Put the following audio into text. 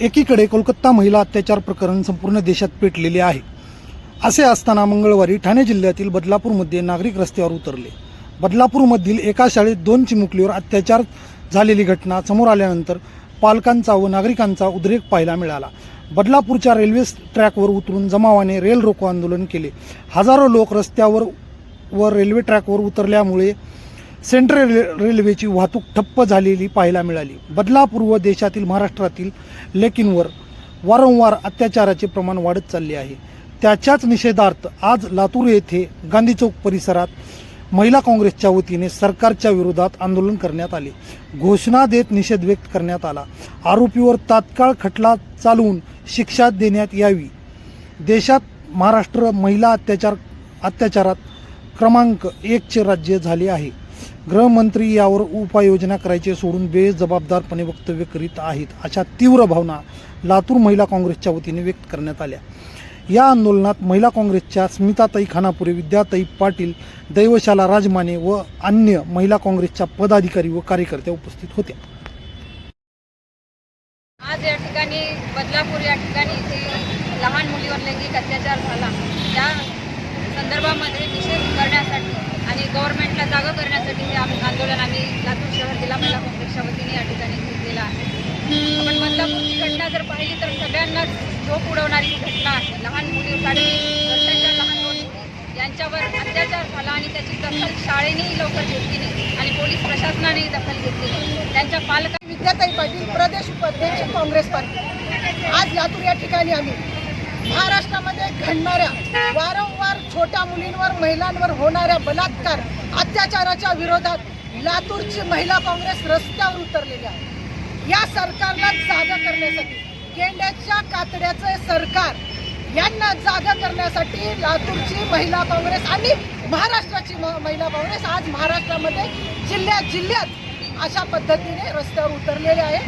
एकीकडे कोलकाता महिला अत्याचार प्रकरण संपूर्ण देशात पेटलेले आहे. असे असताना मंगळवारी ठाणे जिल्ह्यातील बदलापूरमध्ये नागरिक रस्त्यावर उतरले. बदलापूरमधील एका शाळेत दोन चिमुकलीवर अत्याचार झालेली घटना समोर आल्यानंतर पालकांचा व नागरिकांचा उद्रेक पाहायला मिळाला. बदलापूरच्या रेल्वे ट्रॅकवर उतरून जमावाने रेल रोको आंदोलन केले. हजारो लोक रस्त्यावर व रेल्वे ट्रॅकवर उतरल्यामुळे सेंट्रल रेल रेल्वेची वाहतूक ठप्प झालेली पाहायला मिळाली. बदलापूर व देशातील महाराष्ट्रातील लेकींवर वारंवार अत्याचाराचे प्रमाण वाढत चालले आहे. त्याच्याच निषेधार्थ आज लातूर येथे गांधी चौक परिसरात महिला काँग्रेसच्या वतीने सरकारच्या विरोधात आंदोलन करण्यात आले. घोषणा देत निषेध व्यक्त करण्यात आला. आरोपीवर तात्काळ खटला चालवून शिक्षा देण्यात यावी. देशात महाराष्ट्र महिला अत्याचार अत्याचारात क्रमांक एकचे राज्य झाले आहे. गृहमंत्री यावर उपाययोजना करायचे सोडून बेजबाबदारपणे वक्तव्य करीत आहेत अशा तीव्र भावना लातूर महिला काँग्रेसच्या वतीने व्यक्त करण्यात आल्या. या आंदोलनात महिला काँग्रेसच्या स्मिताताई खानापुरे विद्याताई पाटील दैवशाला राजमाने व अन्य महिला काँग्रेसच्या पदाधिकारी व कार्यकर्त्या उपस्थित होत्या. आज या ठिकाणी बदलापूर या ठिकाणी इथे लहान मुलीवर लैंगिक अत्याचार झाला. त्या संदर्भामध्ये निषेध करण्यासाठी आणि गव्हर्नमेंट जागा करण्यासाठी हे आंदोलन आम्ही लातूर शहर जिल्हा महिला काँग्रेसच्या वतीने या ठिकाणी घेतलेलं आहे. आपण बदलापूरची घटना जर पाहिली तर सगळ्यांनाच झोप उडवणारी ही घटना आहे. लहान मुली साडेतीन वर्षाच्या लहान मुली यांच्यावर अत्याचार झाला आणि त्याची दखल शाळेनेही लवकर घेतली नाही आणि पोलीस प्रशासनानेही दखल घेतली नाही. त्यांच्या पालकांनी विद्याताई पाटील प्रदेश उपाध्यक्ष काँग्रेस पार्टी आज लातूर या ठिकाणी आम्ही. महाराष्ट्रामध्ये घडणाऱ्या वारंवार छोट्या मुलींवर महिलांवर होणाऱ्या बलात्कार अत्याचाराच्या विरोधात लातूरची महिला काँग्रेस रस्त्यावर उतरलेली आहे. या सरकारला जागा करण्यासाठी गेंड्याच्या कातड्याचं सरकार यांना जागा करण्यासाठी लातूरची महिला काँग्रेस आणि महाराष्ट्राची म- महिला काँग्रेस आज महाराष्ट्रामध्ये जिल्ह्यात जिल्ह्यात अशा पद्धतीने रस्त्यावर उतरलेले आहे.